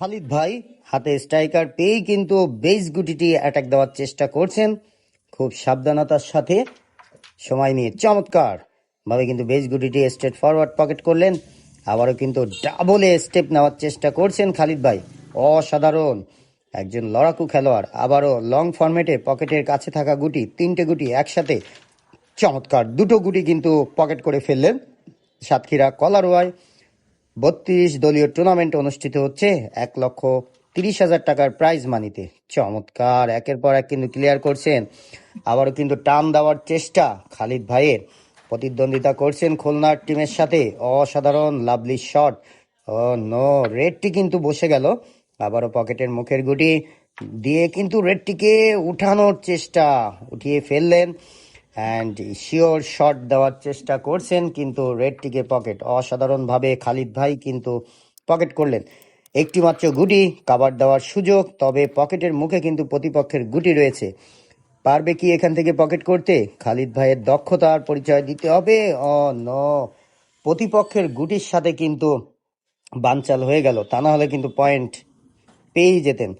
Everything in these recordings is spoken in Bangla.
খালিদ ভাই হাতে স্ট্রাইকার পেয়েই কিন্তু বেস গুটিটি অ্যাটাক দেওয়ার চেষ্টা করছেন। খুব সাবধানতার সাথে সময় নিয়ে চমৎকার ভাবে কিন্তু বেস গুটিটি স্ট্রেট ফরওয়ার্ড পকেট করলেন। আবারও কিন্তু ডাবলে স্টেপ নেওয়ার চেষ্টা করছেন খালিদ ভাই। অসাধারণ। একজন লড়াকু খেলোয়াড়, আবারও লং ফরম্যাটে পকেটের কাছে থাকা গুটি, তিনটে গুটি একসাথে চমৎকার। দুটো গুটি কিন্তু পকেট করে ফেললেন সাতক্ষীরা কলারোয়ায় বত্রিশ দলীয় টুর্নামেন্ট অনুষ্ঠিত হচ্ছে এক লক্ষ তিরিশ হাজার টাকার প্রাইজ মানিতে চমৎকার, একের পর এক কিন্তু ক্লিয়ার করছেন। আবারও কিন্তু টান দেওয়ার চেষ্টা খালিদ ভাইয়ের। প্রতিদ্বন্দ্বিতা করছেন খুলনার টিমের সাথে। অসাধারণ লাভলি শট ও নো রেডটি কিন্তু বসে গেল। আবারও পকেটের মুখের গুটি দিয়ে কিন্তু রেডটিকে উঠানোর চেষ্টা। উঠিয়ে ফেললেন অ্যান্ড শিওর শট দেওয়ার চেষ্টা করছেন, কিন্তু রেডটিকে পকেট অসাধারণভাবে খালিদ ভাই কিন্তু পকেট করলেন। একটি মাত্র গুটি কাবার দেওয়ার সুযোগ, তবে পকেটের মুখে কিন্তু প্রতিপক্ষের গুটি রয়েছে। পারবে কি এখান থেকে পকেট করতে? খালিদ ভাইয়ের দক্ষতার পরিচয় দিতে হবে? ও ন প্রতিপক্ষের গুটির সাথে কিন্তু বানচাল হয়ে গেল। তা না হলে কিন্তু পয়েন্ট পেয়েই যেতেন।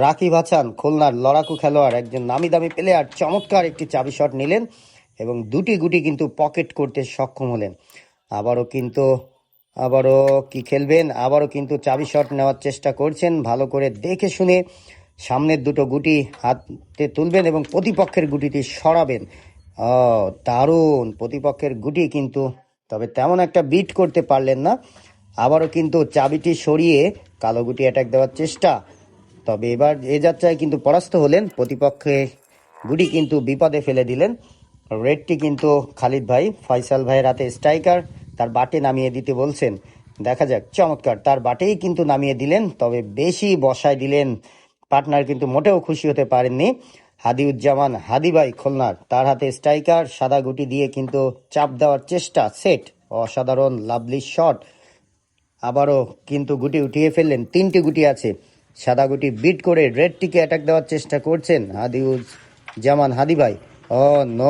রাকিব হাসান, খুলনার লড়াকু খেলোয়াড়, একজন নামি দামি প্লেয়ার চমৎকার একটি চাবি শট নিলেন এবং দুটি গুটি কিন্তু পকেট করতে সক্ষম হলেন। আবারও কিন্তু, আবারও কি খেলবেন? আবারও কিন্তু চাবি শট নেওয়ার চেষ্টা করছেন। ভালো করে দেখে শুনে সামনের দুটো গুটি হাতে তুলবেন এবং প্রতিপক্ষের গুটিটি সরাবেন। ও, দারুণ! প্রতিপক্ষের গুটি কিন্তু, তবে তেমন একটা বিট করতে পারলেন না। আবারও কিন্তু চাবিটি সরিয়ে কালো গুটি অ্যাটাক দেওয়ার চেষ্টা। তবে এবার এ যাত্রায় কিন্তু পরাস্ত হলেন প্রতিপক্ষে গুটি কিন্তু বিপদে ফেলে দিলেন। রেডটি কিন্তু খালিদ ভাই, ফয়সাল ভাইয়ের হাতে স্ট্রাইকার, তার বাটে নামিয়ে দিতে বলছেন। দেখা যাক, চমৎকার, তার বাটেই কিন্তু নামিয়ে দিলেন, তবে বেশি বসায় দিলেন। পার্টনার কিন্তু মোটেও খুশি হতে পারেননি। হাদিউজ্জামান হাদি ভাই খুলনার, তার হাতে স্ট্রাইকার, সাদা গুটি দিয়ে কিন্তু চাপ দেওয়ার চেষ্টা, সেট, অসাধারণ, লাভলি শট। আবারও কিন্তু গুটি উঠিয়ে ফেললেন, তিনটি গুটি আছে। সাদা গুটি বিট করে রেডটিকে অ্যাটাক দেওয়ার চেষ্টা করছেন হাদিউজ জামান হাদি ভাই ও, ন,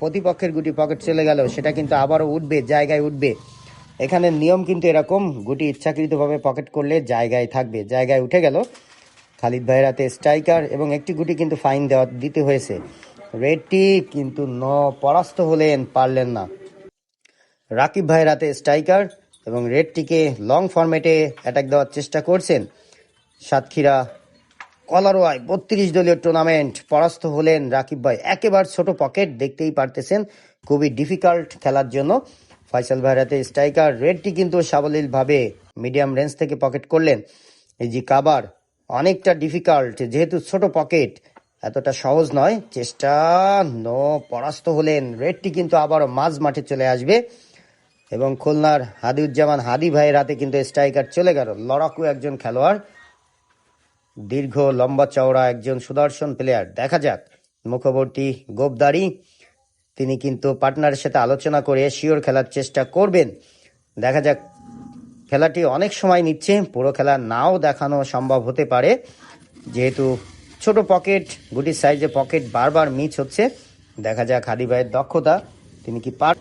প্রতিপক্ষের গুটি পকেট চলে গেল, সেটা কিন্তু আবারও উঠবে, জায়গায় উঠবে। এখানে নিয়ম কিন্তু এরকম, গুটি ইচ্ছাকৃতভাবে পকেট করলে জায়গায় থাকবে, জায়গায় উঠে গেল। খালিদ ভাইয়ের হাতে স্ট্রাইকার এবং একটি গুটি কিন্তু ফাইন দেওয়া দিতে হয়েছে। রেডটি কিন্তু ন, পরাস্ত হলেন, পারলেন না। রাকিব ভাইয়ের হাতে স্ট্রাইকার এবং রেডটিকে লং ফরম্যাটে অ্যাটাক দেওয়ার চেষ্টা করছেন। সাতক্ষীরা, কলারোয়ায় বত্রিশ দলীয় টুর্নামেন্ট পরাস্ত হলেন রাকিব ভাই। একেবারে ছোট পকেট দেখতেই পারতেছেন খুবই ডিফিকাল্ট খেলার জন্য। ফয়সাল ভাইয়ের হাতে স্ট্রাইকার রেডটি কিন্তু সাবলীলভাবে মিডিয়াম রেঞ্জ থেকে পকেট করলেন। এই যে কাবার, অনেকটা ডিফিকাল্ট যেহেতু ছোট পকেট এতটা সহজ নয়। চেষ্টা নো পরাস্ত হলেন। রেডটি কিন্তু আবারও মাঝ মাঠে চলে আসবে। এবং খুলনার হাদিউজ্জামান হাদি ভাইয়ের হাতে কিন্তু স্ট্রাইকার চলে গেল। লড়াকু একজন খেলোয়াড়। দীর্ঘ লম্বা চওড়া একজন সুদর্শন প্লেয়ার দেখা যাক মুখবর্তী গোপদারি। তিনি কিন্তু পার্টনারের সাথে আলোচনা করে শিওর খেলার চেষ্টা করবেন। দেখা যাক, খেলাটি অনেক সময় নিচ্ছে, পুরো খেলা নাও দেখানো সম্ভব হতে পারে। যেহেতু ছোট পকেট গুটির সাইজে পকেট বারবার মিস হচ্ছে। দেখা যাক হাদি ভাইয়ের দক্ষতা, তিনি কি পার